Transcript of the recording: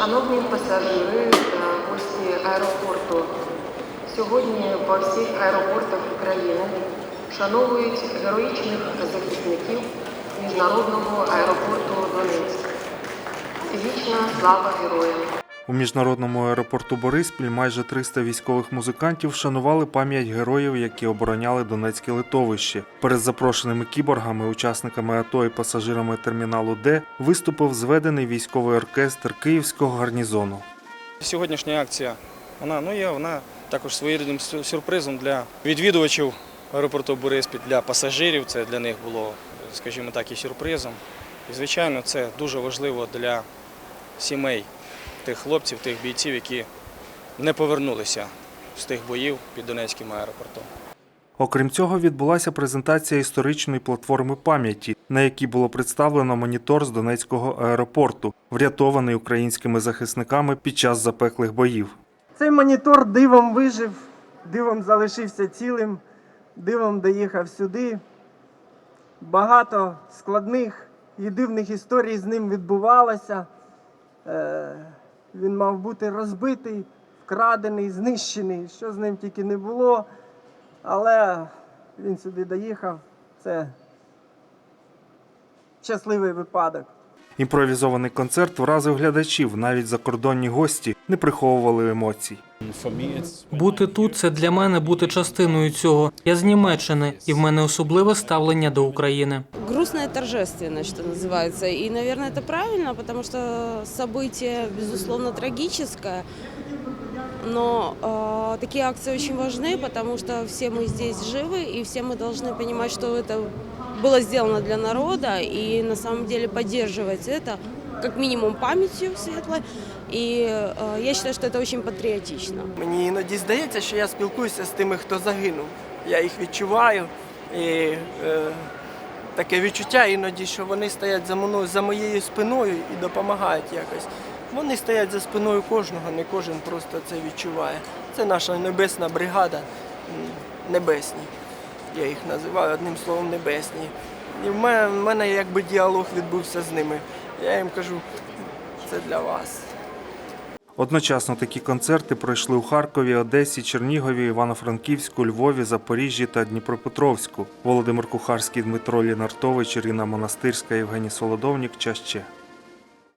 Шановні пасажири та гості аеропорту, сьогодні по всіх аеропортах України вшановують героїчних захисників міжнародного аеропорту Донецьк. Вічна слава героям! У міжнародному аеропорту Бориспіль майже 300 військових музикантів вшанували пам'ять героїв, які обороняли Донецьке литовище. Перед запрошеними кіборгами, учасниками АТО і пасажирами терміналу Д виступив зведений військовий оркестр Київського гарнізону. Сьогоднішня акція вона ну є вона також своєрідним сюрпризом для відвідувачів аеропорту Бориспіль, для пасажирів. Це для них було, скажімо так, і сюрпризом. І звичайно, це дуже важливо для сімей тих хлопців, тих бійців, які не повернулися з тих боїв під Донецьким аеропортом. Окрім цього, відбулася презентація історичної платформи пам'яті, на якій було представлено монітор з Донецького аеропорту, врятований українськими захисниками під час запеклих боїв. Цей монітор дивом вижив, дивом залишився цілим, дивом доїхав сюди. Багато складних і дивних історій з ним відбувалося. Він мав бути розбитий, вкрадений, знищений, що з ним тільки не було. Але він сюди доїхав. Це щасливий випадок. Імпровізований концерт вразив глядачів. Навіть закордонні гості не приховували емоцій. Бути тут це для мене бути частиною цього. Я з Німеччини, і в мене особливе ставлення до України. грустная торжественность, что называется. И, наверное, это правильно, потому что событие, безусловно, трагическое. Но э, такие акции очень важны, потому что все мы здесь живы, и все мы должны понимать, что это было сделано для народа, и на самом деле поддерживать это как минимум памятью светлой. И э, я считаю, что это очень патриотично. Мені іноді здається, що я спілкуюся з тими, хто загинув. Я їх відчуваю. І е, таке відчуття іноді, що вони стоять за мною, за моєю спиною і допомагають якось. Вони стоять за спиною кожного, не кожен просто це відчуває. Це наша небесна бригада, м, небесні. Я їх називаю одним словом небесні. І в мене, в мене якби діалог відбувся з ними. Я їм кажу, це для вас. Одночасно такі концерти пройшли у Харкові, Одесі, Чернігові, Івано-Франківську, Львові, Запоріжжі та Дніпропетровську. Володимир Кухарський, Дмитро Лінартович, Ірина Монастирська, Євгеній Солодовнік. Час ще.